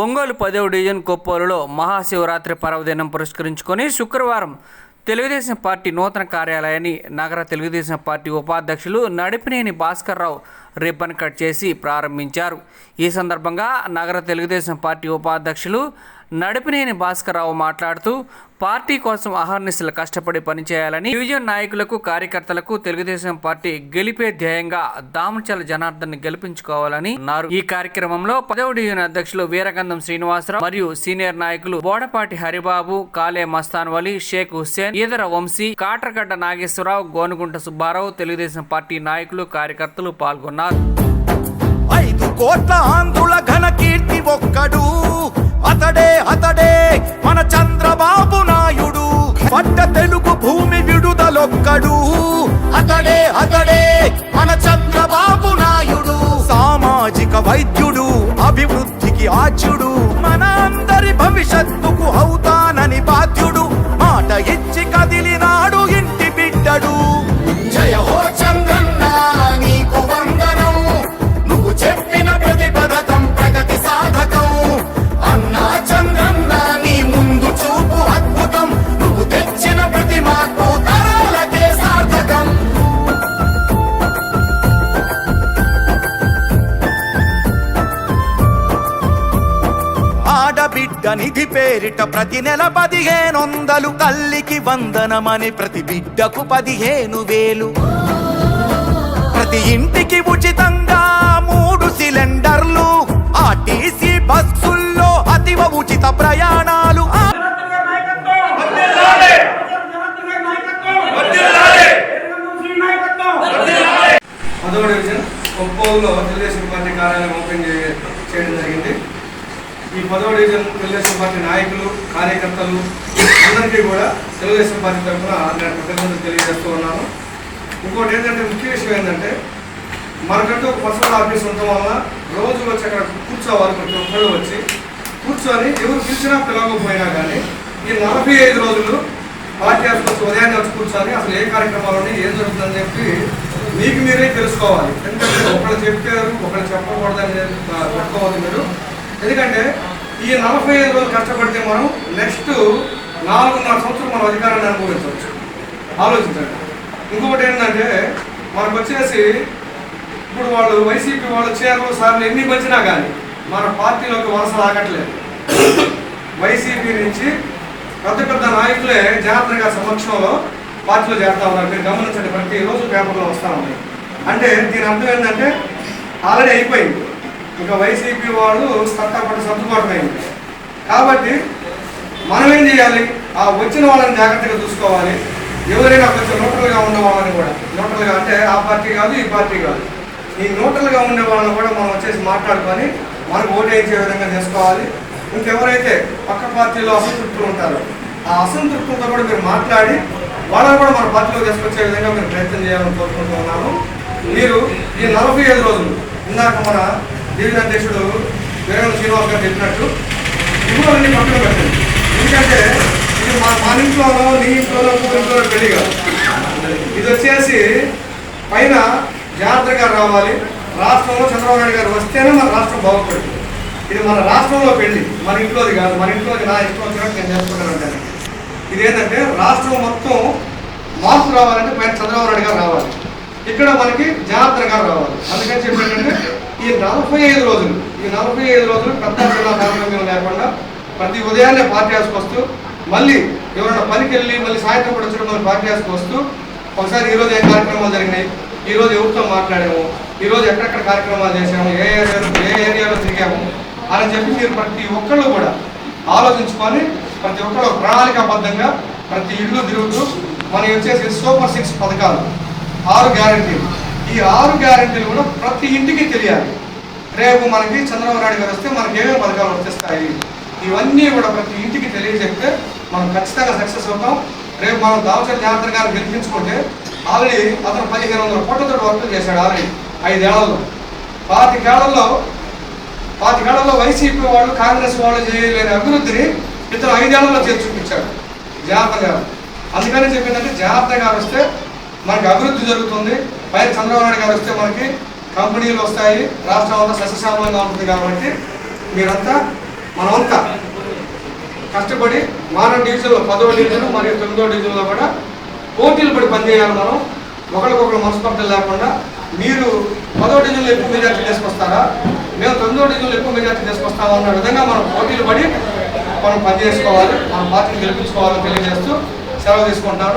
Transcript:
ఒంగోలు పదవ డివిజన్ కొప్పోలులో మహాశివరాత్రి పర్వదినం పురస్కరించుకొని శుక్రవారం తెలుగుదేశం పార్టీ నూతన కార్యాలయాన్ని నగర తెలుగుదేశం పార్టీ ఉపాధ్యక్షులు నడిపినేని భాస్కర్ రావు రిబ్బన్ కట్ చేసి ప్రారంభించారు. ఈ సందర్భంగా నగర తెలుగుదేశం పార్టీ ఉపాధ్యక్షులు నడిపినేని భాస్కర్రావు మాట్లాడుతూ పార్టీ కోసం అహర్నిశలు కష్టపడి పనిచేయాలని డివిజన్ నాయకులకు కార్యకర్తలకు తెలుగుదేశం పార్టీ గెలిపే ధ్యేయంగా దామచల జనార్దన్ గెలిపించుకోవాలని అన్నారు. ఈ కార్యక్రమంలో పదవ డివిజన్ అధ్యక్షులు వీరగంధం శ్రీనివాసరావు మరియు సీనియర్ నాయకులు బోడపాటి హరిబాబు కాలే మస్తాన్ వలి షేక్ హుస్సేన్ ఈదర వంశీ కాట్రగడ్డ నాగేశ్వరరావు గోనుగుంట సుబ్బారావు తెలుగుదేశం పార్టీ నాయకులు కార్యకర్తలు పాల్గొన్నారు. ఐదు కోట్ల ఆంధ్రుల ఘన కీర్తి ఒక్కడు. అతడే అతడే మన చంద్రబాబు నాయుడు. పట్ట తెలుగు భూమి విడుదలొక్కడు. అతడే అతడే మన చంద్రబాబు నాయుడు. సామాజిక వైద్యుడు అభివృద్ధికి ఆచ్యుడు. మన అందరి భవిష్యత్తుకు అవుతా ఆడబిడ్డ నిధి పేరిట ప్రతి నెల పదిహేను వందలు తల్లికి వందనమని ప్రతి బిడ్డకు పదిహేను వేలు. ప్రతి ఇంటికి ఉచితంగా మూడు సిలిండర్లు ఆర్టీసీ బస్సుల్లో అతివ ఉచిత ప్రయాణాలు. ఒప్పోలో పదవ డివిజన్ తెలుగుదేశం పార్టీ నాయకులు కార్యకర్తలు అందరికీ కూడా తెలుగుదేశం పార్టీ తరఫున నేను కృతజ్ఞతలు తెలియజేస్తూ ఉన్నాను. ఇంకోటి ఏంటంటే ముఖ్య విషయం ఏంటంటే మనకంటూ ఒక పర్సనల్ ఆఫీస్ ఉండటం వల్ల రోజు వచ్చి అక్కడ కూర్చోవాలి ప్రతి ఒక్కళ్ళు వచ్చి కూర్చొని ఎవరు పిలిచినా పిలవకపోయినా కానీ ఈ నలభై ఐదు రోజులు పార్టీ ఆఫీస్ ఉదయాన్నే వచ్చి కూర్చొని అసలు ఏ కార్యక్రమాలు ఉన్నాయి ఏం జరుగుతుందని చెప్పి మీకు మీరే తెలుసుకోవాలి. ఎందుకంటే ఒకళ్ళు చెప్పారు ఒకళ్ళు చెప్పకూడదని పెట్టుకోవద్దు మీరు. ఎందుకంటే ఈ నలభై ఐదు రోజులు కష్టపడితే మనం నెక్స్ట్ నాలుగున్నర సంవత్సరం మనం అధికారాన్ని అనుభవించవచ్చు. ఆలోచించండి. ఇంకొకటి ఏంటంటే మనకు వచ్చేసి ఇప్పుడు వాళ్ళు వైసీపీ వాళ్ళు చీరలు సార్లు ఎన్ని పంచినా కానీ మన పార్టీలోకి వలస రాగట్లేదు వైసీపీ నుంచి పెద్ద పెద్ద నాయకులే జాగ్రత్తగా సమక్షంలో పార్టీలో చేరుతా ఉన్నారు. మీరు గమనించండి ప్రతిరోజు పేపర్లో వస్తూ ఉన్నాయి. అంటే దీని అర్థం ఏంటంటే ఆల్రెడీ అయిపోయింది. ఇంకా వైసీపీ వాళ్ళు సత్తాపడి సర్దుబాటు కాబట్టి మనం ఏం చేయాలి? ఆ వచ్చిన వాళ్ళని జాగ్రత్తగా చూసుకోవాలి. ఎవరైనా కొంచెం న్యూట్రల్గా ఉన్న వాళ్ళని కూడా. న్యూట్రల్గా అంటే ఆ పార్టీ కాదు ఈ పార్టీ కాదు. ఈ న్యూట్రల్గా ఉండే వాళ్ళని కూడా మనం వచ్చేసి మాట్లాడుకొని మనకు ఓటు వేయించే విధంగా చేసుకోవాలి. ఇంకెవరైతే పక్క పార్టీలో అసంతృప్తులు ఉంటారో ఆ అసంతృప్తులతో కూడా మీరు మాట్లాడి వాళ్ళని కూడా మన పార్టీలో తీసుకొచ్చే విధంగా మీరు ప్రయత్నం చేయాలని కోరుకుంటూ ఉన్నాము మీరు ఈ నలభై ఐదు రోజులు ఇందాక మన దీని అధ్యక్షుడు? వీరేంద్ర శ్రీనివాస్ గారు చెప్పినట్టు ఇవ్వాలని పక్కన పెట్టండి. ఎందుకంటే ఇది మా మన ఇంట్లోనో నీ ఇంట్లోనో ఇంకో ఇంట్లోనో పెళ్ళి కాదు. ఇది వచ్చేసి పైన జాగ్రత్తగా రావాలి. రాష్ట్రంలో చంద్రబాబు నాయుడు గారు వస్తేనే మన రాష్ట్రం బాగుపడుతుంది. ఇది మన రాష్ట్రంలో పెళ్ళి. మన ఇంట్లోది కాదు. మన ఇంట్లోది నా ఇష్టం వచ్చినట్టు నేను చేసుకుంటానంటే ఇదేంటంటే ఇది ఏంటంటే రాష్ట్రం మొత్తం మార్పు రావాలంటే పైన చంద్రబాబు నాయుడు గారు రావాలి. ఇక్కడ మనకి జాగ్రత్తగా రావాలి. అందుకని చెప్పి ఏంటంటే ఈ నలభై ఐదు రోజులు ఈ నలభై ఐదు రోజులు పెద్ద చిన్న లేకుండా ప్రతి ఉదయాన్నే పార్టీ హౌస్కి వస్తూ మళ్ళీ ఎవరైనా పనికి వెళ్ళి మళ్ళీ సాయంత్రం కూడా వచ్చడం మళ్ళీ పార్టీ హౌస్కి వస్తూ ఒకసారి ఈ రోజు ఏ కార్యక్రమాలు జరిగినాయి ఈరోజు ఎవరితో మాట్లాడాము ఈరోజు ఎక్కడెక్కడ కార్యక్రమాలు చేసాము ఏ ఏరియాలో ఏ ఏరియాలో తిరిగాము అని చెప్పి మీరు ప్రతి ఒక్కళ్ళు కూడా ఆలోచించుకొని ప్రతి ఒక్కళ్ళు ప్రణాళికాబద్ధంగా ప్రతి ఇల్లు తిరుగుతూ మనం వచ్చేసి సూపర్ సిక్స్ పథకాలు ఆరు గ్యారంటీలు. ఈ ఆరు గ్యారంటీలు కూడా ప్రతి ఇంటికి తెలియాలి. రేపు మనకి చంద్రబాబు నాయుడు గారు వస్తే మనకి ఏమేమి పథకాలు వచ్చేస్తాయి? ఇవన్నీ కూడా ప్రతి ఇంటికి తెలియజెప్తే మనం ఖచ్చితంగా సక్సెస్ అవుతాం. రేపు మనం దావచర్ జాగ్రత్త గారు గెలిపించుకుంటే ఆల్రెడీ అతను పదిహేను వందల కోట్లతో వర్క్ చేశాడు ఆల్రెడీ ఐదేళ్ళలో. పాతికేళ్ళలో పాతికేళ్ళలో వైసీపీ వాళ్ళు కాంగ్రెస్ వాళ్ళు చేయలేని అభివృద్ధిని ఇతను ఐదేళ్ళలో చేసి చూపించాడు జాగ్రత్త గారు. అందుకని చెప్పిందంటే జాగ్రత్త గారు వస్తే మనకి అభివృద్ధి జరుగుతుంది. పైన చంద్రబాబు నాయుడు గారు వస్తే మనకి కంపెనీలు వస్తాయి. రాష్ట్రం అంతా సస్యశ్యామలంగా ఉంటుంది కాబట్టి మీరంతా మనమంతా కష్టపడి మానవ డివిజన్లో పదవ డివిజన్ మరియు తొమ్మిదవ డివిజన్లో కూడా పోటీలు పడి పనిచేయాలి మనం. ఒకరికొకరు మనస్పర్ధలు లేకుండా మీరు పదో డివిజన్లో ఎక్కువ మెజార్టీ తీసుకొస్తారా? మేము తొమ్మిదో డివిజన్లో ఎక్కువ మెజార్టీ తీసుకొస్తామా అన్న విధంగా మనం పోటీలు పడి మనం పనిచేసుకోవాలి. మన పార్టీని గెలిపించుకోవాలని తెలియజేస్తూ సెలవు తీసుకుంటాను